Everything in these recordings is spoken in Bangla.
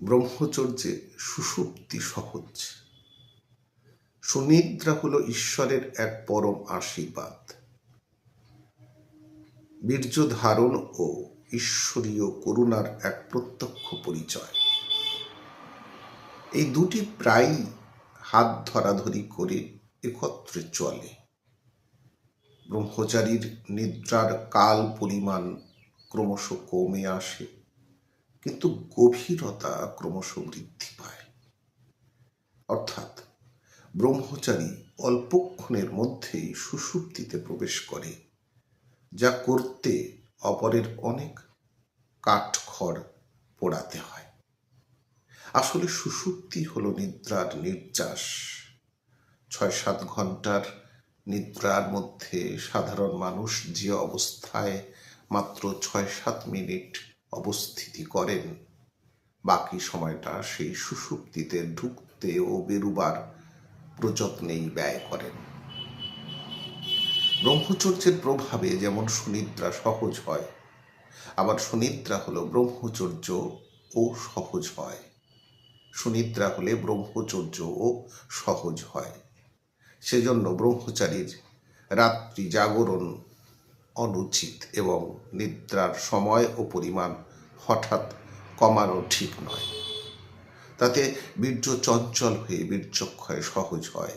ব্রহ্মচর্যে সুষুপ্তি সহজ। সুনিদ্রা হল ঈশ্বরের এক পরম আশীর্বাদ। বীর্য ধারণ ও ঈশ্বরীয় করুণার এক প্রত্যক্ষ পরিচয়। এই দুটি প্রায়ই হাত ধরাধরি করে একত্রে চলে। ব্রহ্মচারীর নিদ্রার কাল পরিমাণ ক্রমশ কমে আসে। কিন্তু গভীরতা ক্রমশ বৃদ্ধি পায়। অর্থাৎ ব্রহ্মচারী অল্পক্ষণের মধ্যেই সুষুপ্তিতে প্রবেশ করে, যা করতে অপরের অনেক কাঠখড় পোড়াতে হয়। আসলে সুষুপ্তি হলো নিদ্রার নির্যাস। ছয় সাত ঘণ্টার নিদ্রার মধ্যে সাধারণ মানুষ যে অবস্থায় মাত্র ছয় সাত মিনিট অবস্থিতি করেন। বাকি সময়টা সেই সুষুপ্তিতে ঢুকতে ও বেরুবার প্রযত্নেই ব্যয় করেন। ব্রহ্মচর্যের প্রভাবে যেমন সুনিদ্রা সহজ হয়, আবার সুনিদ্রা হলো ব্রহ্মচর্য ও সহজ হয়। সুনিদ্রা হলে ব্রহ্মচর্যও সহজ হয়। সেজন্য ব্রহ্মচারীর রাত্রি জাগরণ অনুচিত এবং নিদ্রার সময় ও পরিমাণ হঠাৎ কমানো ঠিক নয়। তাতে বীর্য চঞ্চল হয়ে বীর্যক্ষয় সহজ হয়।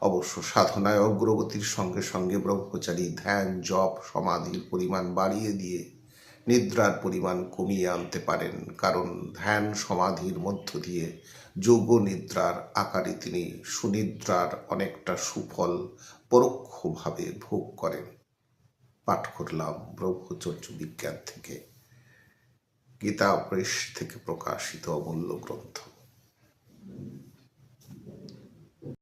অবশ্য সাধনায় অগ্রগতির সঙ্গে সঙ্গে ব্রহ্মচারী ধ্যান, জপ, সমাধির পরিমাণ বাড়িয়ে দিয়ে নিদ্রার পরিমাণ কমিয়ে আনতে পারেন, কারণ ধ্যান সমাধির মধ্য দিয়ে যোগ নিদ্রার আকারে তিনি সুনিদ্রার অনেকটা সুফল পরোক্ষভাবে ভোগ করেন। পাঠ করলাম ব্রহ্মচর্য বিজ্ঞান থেকে গীতা প্রেস থেকে প্রকাশিত অমূল্য গ্রন্থ।